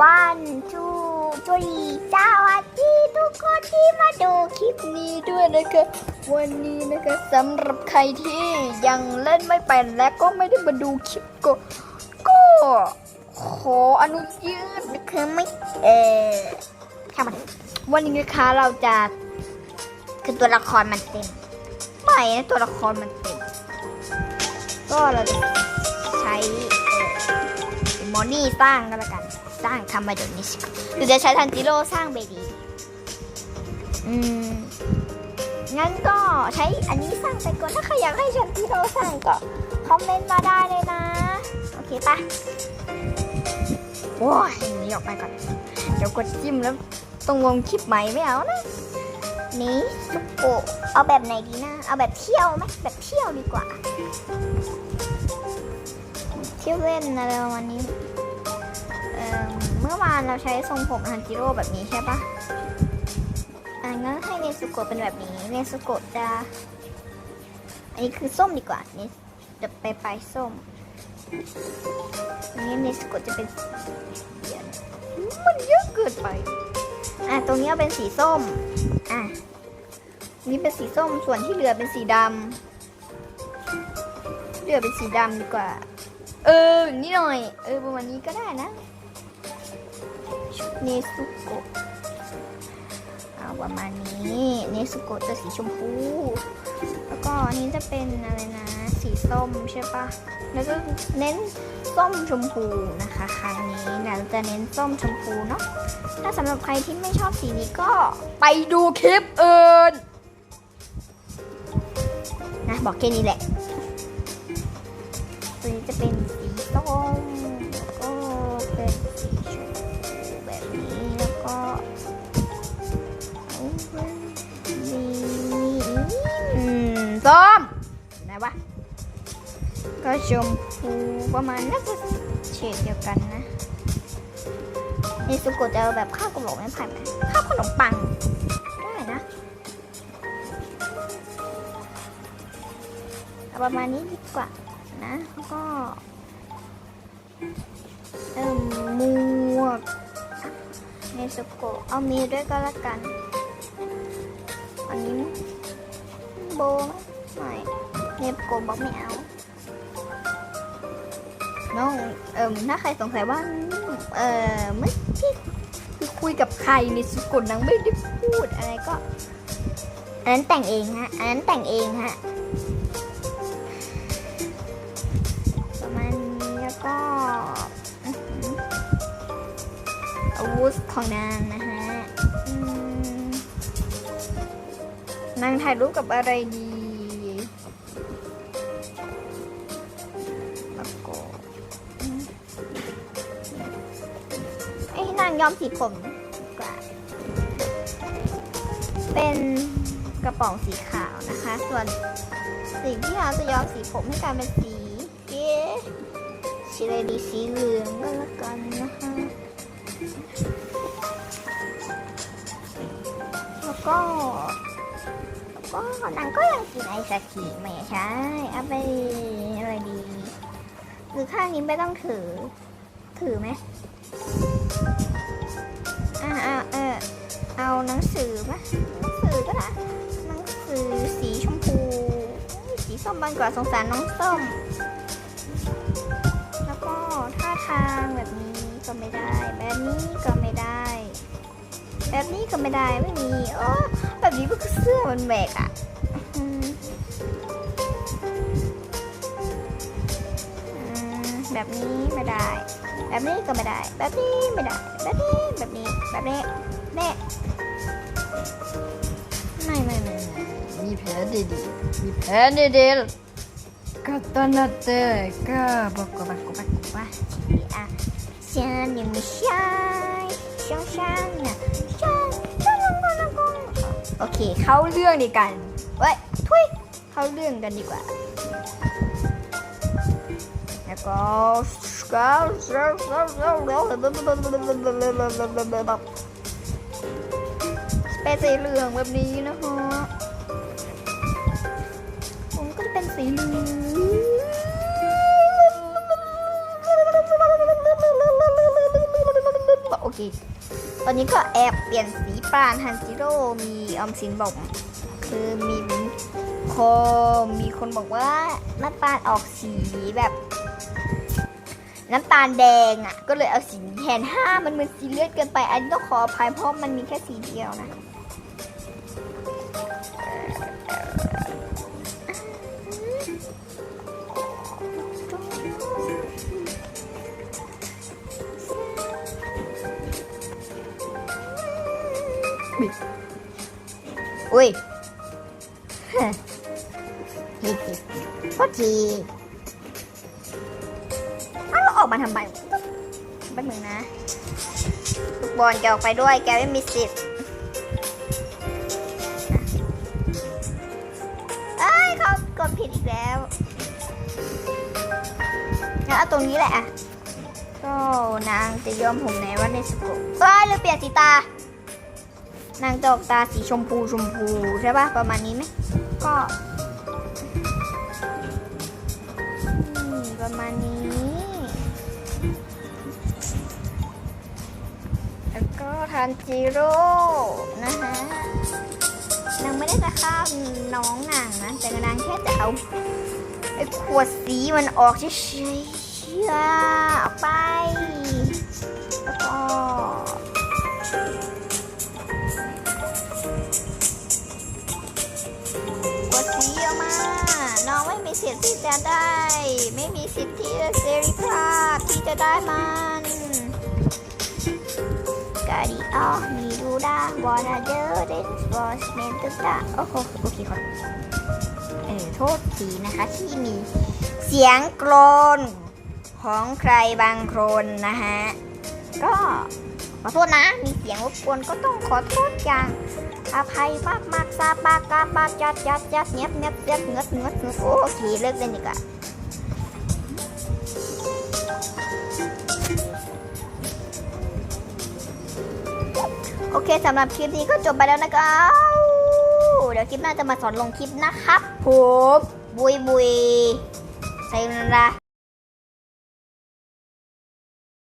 วันทูทรีสวัสดีทุกคนที่มาดูคลิปนี้ด้วยนะคะ วันนี้นะคะสำหรับใครที่ยังเล่นไม่เป็นและก็ไม่ได้มาดูคลิปก็ ก็ขออนุญาตนะคะไม่เออช่างมันวันนี้นะคะเราจะคือตัวละครมันเต็มไม่นะตัวละครมันเต็มก็เราจะ นี่สร้างก็แล้วกัน สร้างทำมาเดี๋ยวนี้สิหรือจะใช้ทันจิโร่สร้างเบบีอืมงั้นก็ใช้อันนี้สร้างไปก่อนถ้าใครอยากให้ทันจิโร่สร้างก็คอมเมนต์มาได้เลยนะ โอเคปะโอ้ยหนีออกไปก่อน เดี๋ยวกดจิ้มแล้วต้องวงคลิปใหม่ไม่เอานะนี่สุโกะเอาแบบไหนดีนะ เอาแบบเที่ยวไหมแบบเที่ยวดีกว่า เที่ยวเล่นอะไรประมาณนี้ เมื่อวานเราใช้ทรงผมฮันจิโร่แบบนี้ใช่ปะอันนั้นให้เนสุโกะเป็นแบบนี้ เนสุโกะจะ อันนี้คือส้มดีกว่านี่จะไปปลายส้มอันนี้เนสุโกะจะเป็นเดี๋ยวนมันเยอะเกินไป อะตรงนี้เป็นสีส้ม อะนี่เป็นสีส้มส่วนที่เหลือเป็นสีดำเหลือเป็นสีดำดีกว่า เออ นี้หน่อย เออประมาณนี้ก็ได้นะ เนสุโกะเอาประมาณนี้เนสุโกะจะสีชมพู แล้วก็อันนี้จะเป็นอะไรนะ สีส้มใช่ปะแล้วก็เน้นส้มชมพูนะคะครั้งนี้เราจะเน้นส้มชมพูเนาะถ้าสำหรับใครที่ไม่ชอบสีนี้ก็ไปดูคลิปอื่นนะบอกแค่นี้แหละตัวนี้จะเป็นสีส้ม ส้มไหนวะ ก็ชมพูประมาณน่าจะเฉดเดียวกันนะนี่สุโกจะเอาแบบข้าวกระโหลกไม่ผ่ไหมข้าวขนมปัง ได้นะเอาประมาณนี้ดีกว่านะแล้วก็เอ่มหมวกเนสโกเอามีด้วยก็แล้วกัน อันนี้โบไหมไม่เนสโกะบอกไม่เอาน้องเอิ่มถ้าใครสงสัยว่า เอ่อเมื่อที่คือคุยกับใครเนสโกะนังไม่ได้พูดอะไรก็ อันนั้นแต่งเองฮะ อันนั้นแต่งเองฮะ ประมาณนี้แล้วก็อื้อหืออาวุธของนางนะฮะอืม นางถ่ายรูปกับอะไรดีแล้วก็อืมเอ้นางย้อมสีผมกว่าเป็นกระป๋องสีขาวนะคะ ส่วนสิ่งที่เราจะย้อมสีผมให้กลายเป็นสีเอ๊ะสีอะไรดีสีเหลืองก็แล้วกันนะคะแล้วก็ ก็นางก็ยังกินไอศครีมไม่ใช่เอาไปอะไรดี หรือข้างนี้ไม่ต้องถือ ถือไหมอ่าอ่าเออเอาหนังสือไหมหนังสือก็ได้หนังสือสีชมพู สีส้มบานกว่าสงสารน้องส้ม แล้วก็ท่าทางแบบนี้ก็ไม่ได้ แบบนี้ก็ไม่ได้ แบบนี้ก็ไม่ได้ไม่มีโอ้ แบบนี้ก็คือเสื้อมันแบกอะอืมอืมแบบนี้ไม่ได้ แบบนี้ก็ไม่ได้ แบบนี้ไม่ได้ แบบนี้ แบบนี้ แบบนี้เน่ไม่ไม่ไม่ไม่มีแผนดีๆมีแผนดีๆก็ตอนนั้นเจอก็บอกก็บอกก็บอกว่าชีอะเสียงยังไม่ใช่ช่างช่างนะช่าง โอเค เข้าเรื่องดีกันเว้ยทุยเข้าเรื่องกันดีกว่า แล้วก็ก็เป็นสีเหลืองแบบนี้นะฮะผมก็จะเป็นสีเหลืองผิดตอนนี้ก็แอบเปลี่ยนสี ปานฮันจิโร่มีออมสินบอก คือมีคมีคนบอกว่าน้ำตาลออกสีแบบ น้ำตาลแดงอะ่ะ ก็เลยเอาสีแทนห้ามันเหมือนสีเลือดเกินไป อันนี้ต้องขออภัยเพราะมันมีแค่สีเดียวนะ อุ้ยฮิฮิโทษทีอ้าวเราออกมาทำไมแป๊บนึงนะลูกบอลแกออกไปด้วยแกไม่มีสิทธิ์เอ้ยเขากดผิดอีกแล้วงั้นเอาตรงนี้แหละอะก็นางจะยอมผมไหนว่าในสกุลเอ้ยเราเปลี่ยนสีตา นางจะออกตาสีชมพูชมพูใช่ปะประมาณนี้ไหมก็ประมาณนี้ แล้วก็ทานจิโร่นะฮะนางไม่ได้จะฆ่าน้องนางนะ แต่นางแค่จะเอาไอ้ขวดสีมันออกเฉยๆเออกไปแล้วก็ น้องไม่มีสิทธิ์ที่จะได้ ไม่มีสิทธิ์ที่จะเสรีภาพที่จะได้มันกาดิออมีดูด้าวอนาเดอร์เดนสปอร์ตเมนตุตาโอ้โหโอเคครับเออโทษทีนะคะที่มีเสียงโกรนของใครบางคนนะฮะ ก็ขอโทษนะ มีเสียงรบกวนก็ต้องขอโทษอย่าง อภัยมากมากซาบากาบาจัดจัดจัดเงียบเงียบเงียบเงียบเงียบเงียบโอเคเลิกเล่นดีกว่าโอเคสำหรับคลิปนี้ก็จบไปแล้วนะครับเดี๋ยวคลิปหน้าจะมาสอนลงคลิปนะครับผมบุยบุยใส่นา